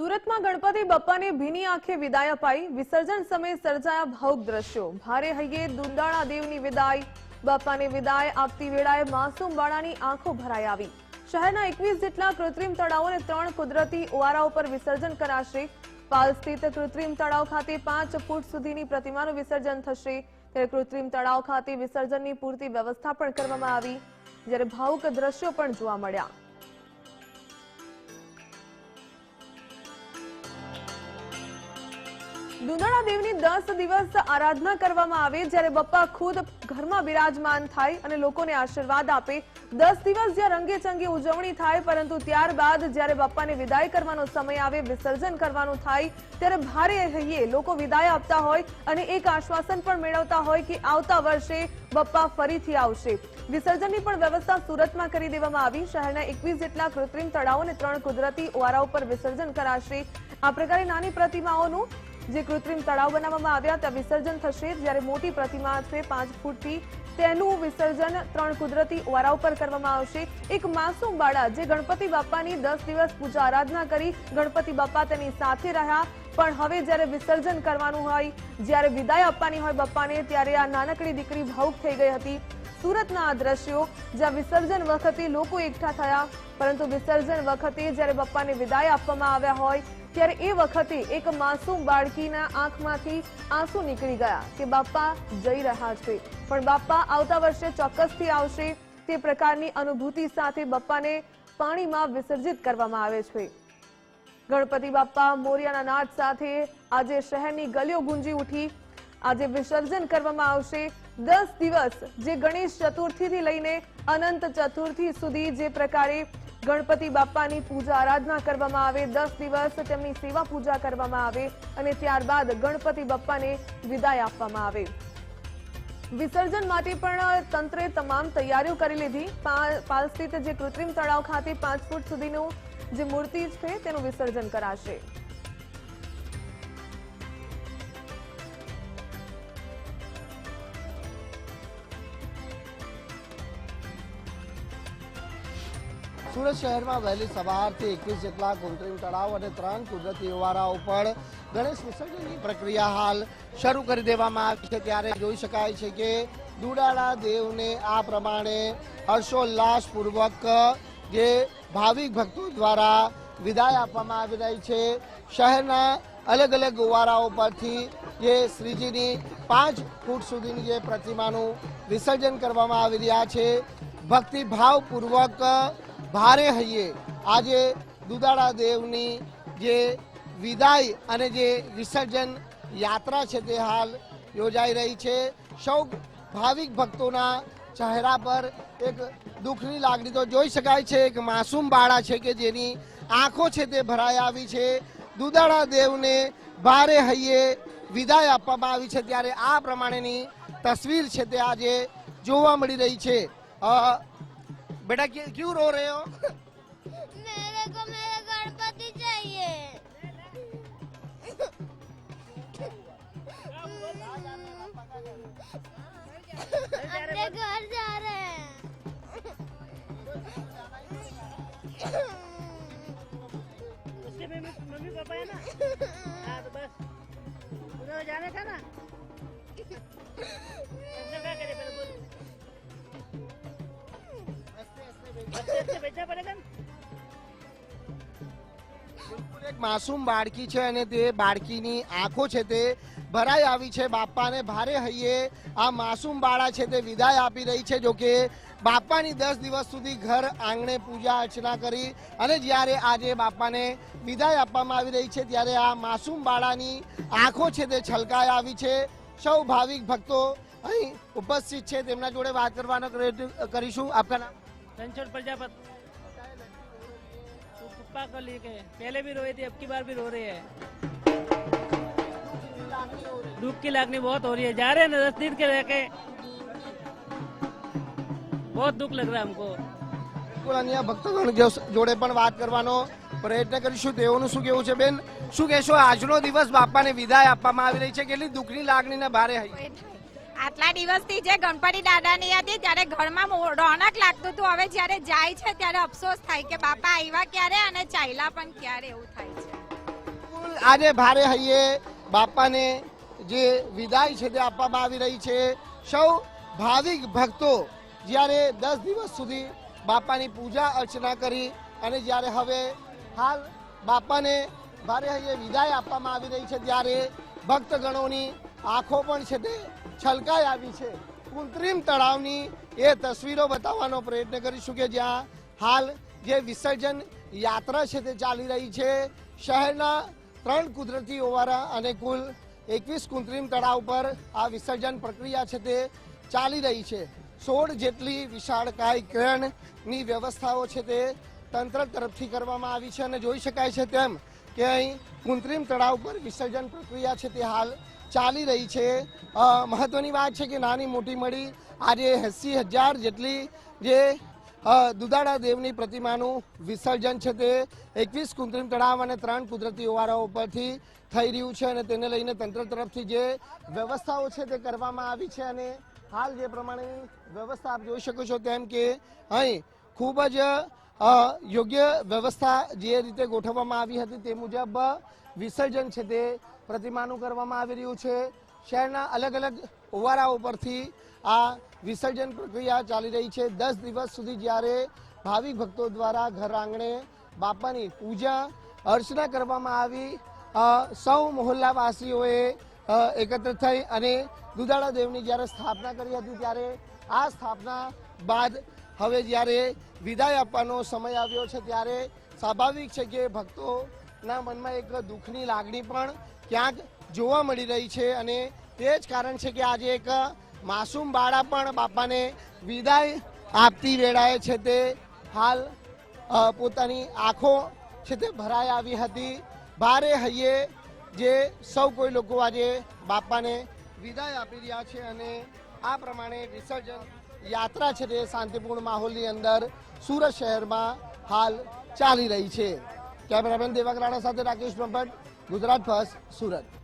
સુરતમાં ગણપતિ બપ્પાને ભીની આંખે વિદાય અપાઈ. વિસર્જન સમયે સર્જાયા ભાવુક દ્રશ્યો. ભારે હૈયે દુંદાળા દેવની વિદાય. બાપ્પાને વિદાય આપતી વેળાએ માસૂમ બાળાની આંખો ભરાઈ આવી. શહેરના એકવીસ જેટલા કૃત્રિમ તળાવો અને ત્રણ કુદરતી ઓવારાઓ પર વિસર્જન કરાશે. પાલ સ્થિત કૃત્રિમ તળાવ ખાતે પાંચ ફૂટ સુધીની પ્રતિમાનું વિસર્જન થશે. ત્યારે કૃત્રિમ તળાવ ખાતે વિસર્જનની પૂરતી વ્યવસ્થા પણ કરવામાં આવી. જ્યારે ભાવુક દ્રશ્યો પણ જોવા મળ્યા. દુંદાળા દેવની દસ દિવસ આરાધના કરવામાં આવે જ્યારે બપ્પા ખુદ ઘરમાં બિરાજમાન થાય અને લોકોને આશીર્વાદ આપે. દસ દિવસ જ્યાં રંગે ચંગે ઉજવણી થાય, પરંતુ ત્યારબાદ જ્યારે બપ્પાને વિદાય કરવાનો સમય આવે, વિસર્જન કરવાનું થાય, ત્યારે ભારે હૈયે લોકો વિદાય આપતા હોય અને એક આશ્વાસન પણ મેળવતા હોય કે આવતા વર્ષે બપ્પા ફરીથી આવશે. વિસર્જનની પણ વ્યવસ્થા સુરતમાં કરી દેવામાં આવી. શહેરના એકવીસ જેટલા કૃત્રિમ તળાવો અને ત્રણ કુદરતી ઓવારા ઉપર વિસર્જન કરાશે. આ પ્રકારે નાની પ્રતિમાઓનું જે કૃત્રિમ તળાવ બનાવવામાં આવ્યા ત્યાં વિસર્જન થશે. જ્યારે મોટી પ્રતિમા છે પાંચ ફૂટથી, તેનું વિસર્જન ત્રણ કુદરતી ઓવારા ઉપર કરવામાં આવશે. એક માસૂમ બાળા જે ગણપતિ બાપાની દસ દિવસ પૂજા આરાધના કરી ગણપતિ બાપા તેની સાથે રહ્યા. પણ હવે જ્યારે વિસર્જન કરવાનું હોય, જ્યારે વિદાય આપવાની હોય બાપાને ત્યારે આ નાનકડી દીકરી ભાવુક થઈ ગઈ હતી. સુરતના આ દ્રશ્યો, જ્યાં વિસર્જન વખતે લોકો એકઠા થયા. પરંતુ વિસર્જન વખતે જ્યારે બાપાને વિદાય આપવામાં આવ્યા હોય ત્યારે એ વખતે એક માસૂમ બાળકીના આંખમાંથી આંસુ નીકળી ગયા કે બાપા જઈ રહ્યા છે. પણ બાપા આવતા વર્ષે ચોક્કસથી આવશે તે પ્રકારની અનુભૂતિ સાથે બાપાને પાણીમાં વિસર્જિત કરવામાં આવે છે. ગણપતિ બાપ્પા મોરિયાના નાદ સાથે આજે શહેરની ગલીઓ ગુંજી ઉઠી. આજે વિસર્જન કરવામાં આવશે દસ દિવસ જે ગણેશ ચતુર્થીથી લઈને અનંત ચતુર્થી સુધી જે પ્રકારે ગણપતિ બાપાની પૂજા આરાધના કરવામાં આવે, દસ દિવસ તેમની સેવા પૂજા કરવામાં આવે અને ત્યારબાદ ગણપતિ બાપાને વિદાય આપવામાં આવે. વિસર્જન માટે પણ તંત્રે તમામ તૈયારીઓ કરી લીધી. પાલ સ્થિત જે કૃત્રિમ તળાવ ખાતે પાંચ ફૂટ સુધીનું જે મૂર્તિ છે તેનું વિસર્જન કરાશે. સુરત શહેરમાં વહેલી સવારથી એકવીસ જેટલા કૃત્રિમ તળાવ અને ત્રણ કુદરતી ઓવારાઓ પર ગણેશ વિસર્જનની પ્રક્રિયા હાલ શરૂ કરી દેવામાં આવી છે. ત્યારે જોઈ શકાય છે કે દુડાળા દેવને આ પ્રમાણે હર્ષોલ્લાસપૂર્વક જે ભાવિક ભક્તો દ્વારા વિદાય આપવામાં આવી રહી છે. શહેરના અલગ અલગ ઓવારાઓ પરથી જે શ્રીજીની પાંચ ફૂટ સુધીની જે પ્રતિમાનું વિસર્જન કરવામાં આવી રહ્યા છે. ભક્તિભાવપૂર્વક ભારે હૈયે આજે દુદાળા દેવની જે વિદાય અને જે વિસર્જન યાત્રા છે તે હાલ યોજાઈ રહી છે. સૌ ભાવિક ભક્તોના ચહેરા પર એક દુઃખની લાગણી તો જોઈ શકાય છે. એક માસૂમ બાળા છે કે જેની આંખો છે તે ભરાઈ આવી છે. દુદાળા દેવને ભારે હૈયે વિદાય આપવામાં આવી છે ત્યારે આ પ્રમાણેની તસવીર છે તે આજે જોવા મળી રહી છે. बेटा क्यों रो रहे हो? मेरे को मेरा गणपति चाहिए। अपने घर जा रहे हंसते हंसते बैठना पड़ेगा ना બિલકુલ એક માસૂમ બાળકી છે અને તે બાળકીની આંખો છે તે ભરાઈ આવી છે બાપાને ભારે હૈયે આ માસૂમ બાળા છે તે વિદાય આપી રહી છે જો કે બાપાની દસ દિવસ સુધી ઘર આંગણે પૂજા અર્ચના કરી અને જ્યારે આજે બાપાને વિદાય આપવામાં આવી રહી છે ત્યારે આ માસૂમ બાળાની આંખો છે તે છલકાઈ આવી છે સૌ ભાવિક ભક્તો અહીં ઉપસ્થિત છે તેમના જોડે વાત કરવાનો પ્રયત્ન કરીશું આપકા નામ रणछोड़ प्रजापत तो पप्पा को लेके पहले भी रोए थे अब की बार भी रो रहे हैं दुख की लागनी बहुत हो रही है जा रहे हैं ना दस दिन के रह के बहुत दुख लग रहा है हमको બિલકુલ અન્ય ભક્તગણ જો- જોડે પણ વાત કરવાનો પ્રયત્ન કરીશું તેઓનું શું કેવું છે બેન શું કહેશો આજનો દિવસ બાપાને વિદાય આપવામાં આવી રહી છે કેટલી દુઃખની લાગણીને ભારે હૈ આટલા દિવસથી જે ગણપતિ દાદાની હતી, ત્યારે ઘરમાં રોનક લાગતું હતું. હવે જ્યારે જાય છે, ત્યારે અફસોસ થાય કે બાપા આવ્યા ક્યારે અને ચાલ્યા પણ ક્યારે એવું થાય છે. આજે ભારે હૈયે બાપાને જે વિદાય છે, તે આપવામાં આવી રહી છે. સૌ ભાવિક ભક્તો જ્યારે દસ દિવસ સુધી બાપાની પૂજા અર્ચના કરી અને જ્યારે હવે હાલ બાપાને ભારે હૈયે વિદાય આપવામાં આવી રહી છે, ત્યારે ભક્તગણોની આંખો પણ છે તે છલકાઈ આવી છે. કૃત્રિમ તળાવની એ તસવીરો બતાવવાનો પ્રયત્ન કરીશું કે જ્યાં હાલ જે વિસર્જન યાત્રા છે તે ચાલી રહી છે. શહેરના ત્રણ કુદરતી ઓવારા અને કુલ એકવીસ કૃત્રિમ તળાવ પર આ વિસર્જન પ્રક્રિયા છે તે ચાલી રહી છે. સોળ જેટલી વિશાળકાય ક્રેનની વ્યવસ્થાઓ છે તે તંત્ર તરફથી કરવામાં આવી છે અને જોઈ શકાય છે તેમ કે અહીં કૃત્રિમ તળાવ પર વિસર્જન પ્રક્રિયા છે તે હાલ ચાલી રહી છે. મહત્વની વાત છે કે નાની મોટી મળી. આજે એસી હજાર જેટલી જે દુધાડા દેવની પ્રતિમાનું વિસર્જન છે તે એકવીસ કૃત્રિમ તળાવ અને ત્રણ કુદરતી ઓવારાઓ પરથી થઈ રહ્યું છે અને તેને લઈને તંત્ર તરફથી જે વ્યવસ્થાઓ છે તે કરવામાં આવી છે અને હાલ જે પ્રમાણેની વ્યવસ્થા આપ જોઈ શકો છો તેમ કે અહીં ખૂબ જ યોગ્ય વ્યવસ્થા જે રીતે ગોઠવવામાં આવી હતી તે મુજબ વિસર્જન છે તે પ્રતિમાનું કરવામાં આવી રહ્યું છે. શહેરના અલગ અલગ ઓવારાઓ પરથી આ વિસર્જન પ્રક્રિયા ચાલી રહી છે. દસ દિવસ સુધી જ્યારે ભાવિક ભક્તો દ્વારા ઘર આંગણે બાપાની પૂજા, અર્ચના કરવામાં આવી સૌ મહોલ્લાવાસીઓએ એકત્ર થઈ અને દુધાળા દેવની જ્યારે સ્થાપના કરી હતી ત્યારે આ સ્થાપના બાદ હવે જ્યારે વિદાય આપવાનો સમય આવ્યો છે ત્યારે સ્વાભાવિક છે કે ભક્તોના મનમાં એક દુઃખની લાગણી પણ ક્યાંક જોવા મળી રહી છે અને તે જ કારણ છે કે આજે એક માસૂમ બાળા પણ બાપાને વિદાય આપતી વેળાએ છે તે હાલ પોતાની આંખો છે તે ભરાઈ આવી હતી. ભારે હૈયે જે સૌ કોઈ લોકો આજે બાપાને વિદાય આપી રહ્યા છે અને આ પ્રમાણે વિસર્જન યાત્રા છે તે શાંતિપૂર્ણ માહોલની અંદર સુરત શહેરમાં હાલ ચાલી રહી છે. કેમેરામેન દેવક રાણા સાથે રાકેશ બ્રહ્મભટ્ટ ગુજરાત ફર્સ્ટ સુરત.